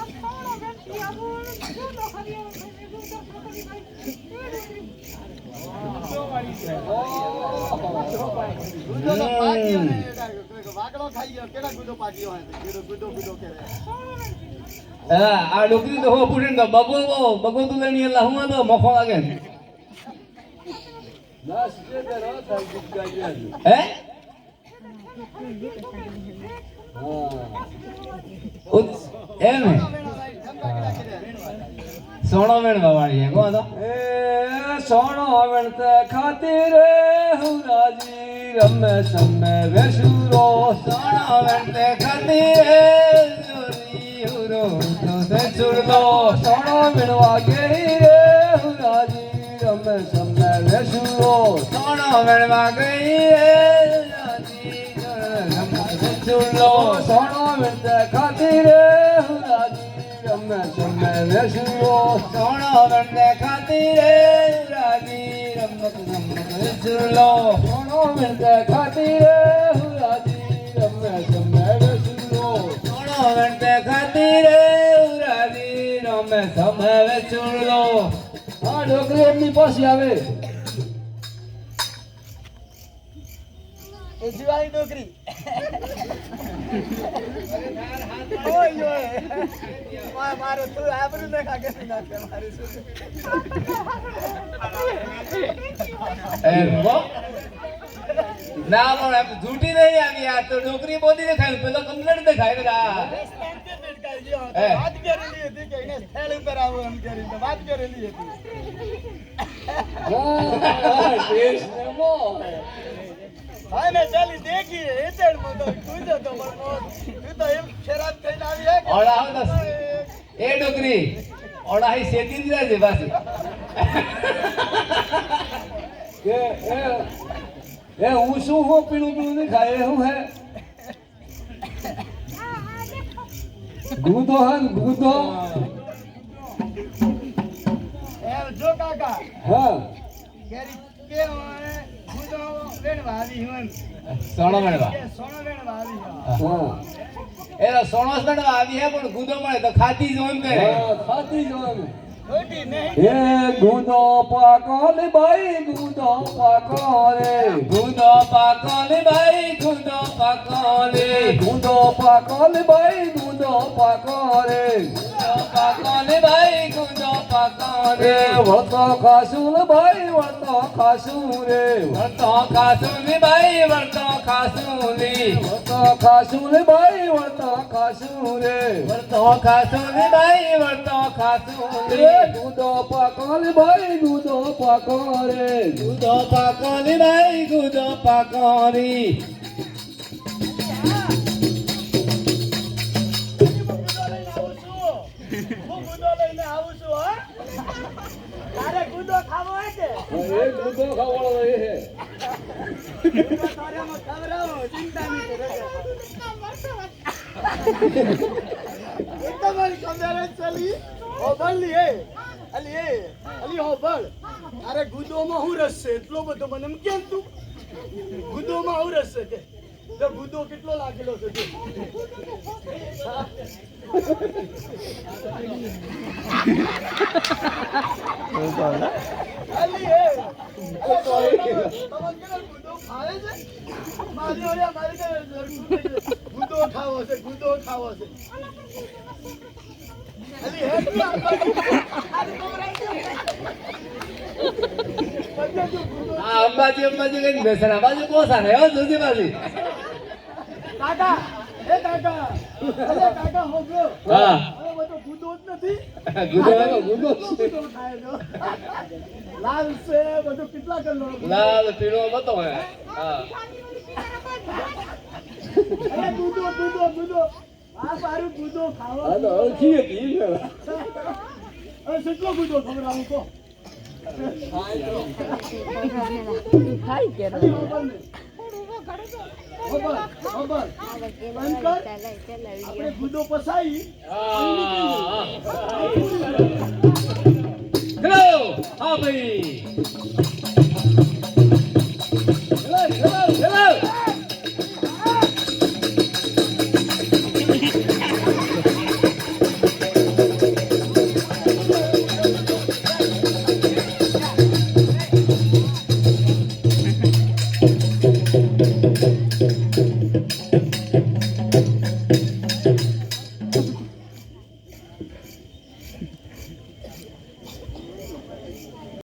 I'm આ ડોકરી તો હો પૂછે ને બગો બગો તું લઈને એલા હું તો મખો લાગે હે? એમ? સોણો મેળવા વાળી હે તો એ સોનો વણત ખાतिर હુરાજી રમે સમે વેસુરો. સોણો વેણતે ખાતી રે ચોરી હુરો તો ચૂરલો સોનો વીણવા ગઈ રે હુરાજી રમે સમે વેસુરો. સોણો મેળવા ગઈ રે રમત ચૂરલો સોનો વણત ખાतिर હુરાજી રમે સમે વેસુરો સોનો વેણતે ખાતી રે રાજી રમે સમવે ચૂરલો આ ડોકરી એમની પાસે આવે. એ જીવાણી ડોકરી મારો તું આબરૂ ને કાકે નાખે મારી શું ના પણ એમ જૂઠી નહીં આવી આ તો ડોકરી બોધી દેખાય પેલો કમ્પ્લેટ દેખાય હે. વાત કરેલી હતી કે એને સ્થળ ઉપર આવો એમ કરીને વાત કરેલી હતી હા મેં ચાલી દેખી એ તો તું જો તો પણ મો તું તો એમ ખરાબ ઓળા આવો એ ડોકરી ઓળા હી શેતી જ રહેજે પાછી. એ એ હું શું હો પીણું પીણું નહીં ખાય હું હે? ગુદો હન ગુદો જો કાકા. હા. કે હોય ગુદો વેણવા આવી હું. સોનો મેળવા કે સોનો વેણવા આવી હું હા એનો સોનો જ મેળવા આવી હે પણ ગુદો મળે તો ખાતી જ એમ કરે હા, ખાતી જવાનું ખોટી નહીં. એ ગુદો પાકો ને ભાઈ ગુદો પાકો રે ગુદો પાકો ને ભાઈ ગુદો પાકો ને ગુદો પાકો ને ભાઈ ગુદો પાકો રે ગુદો પાકો ને ભાઈ ગુદો પાકો વતો ખાસું ભાઈ વતો ખાસું રે વતો ખાસું ને ભાઈ વતો ખાસું ને. વતો ખાસું ને ભાઈ વતો ખાસું રે વતો ખાસું ને ભાઈ વતો ખાસું રે દૂધો પાકોલ ભાઈ દૂધો પાકો રે. દૂધો પાકો ને ભાઈ દૂધો પાકો તારેમાં ખવડાવો ચિંતા નહીં કરે એ તમારી જ ચલી અલી એ અલી હોબળ અરે ગુદોમાં હું રસ છે એટલો બધો મને એમ કેમ તું ગુદોમાં હું રસ છે કે તો ગુદો કેટલો લાગેલો છે તું અલી એ અલી તમારે તું આ અંબાજી અંબાજી કઈ બેસણા બાજુ કોસા ને હો દૂધી બાજી. કાકા એ કાકા. કાકા હોજો હા. હવે બધો ગુદો જ નથી. ખાય લાલ છે બધું કેટલા અળખીએ કી આપણે ગુદો પસાઈ. હા ભાઈ.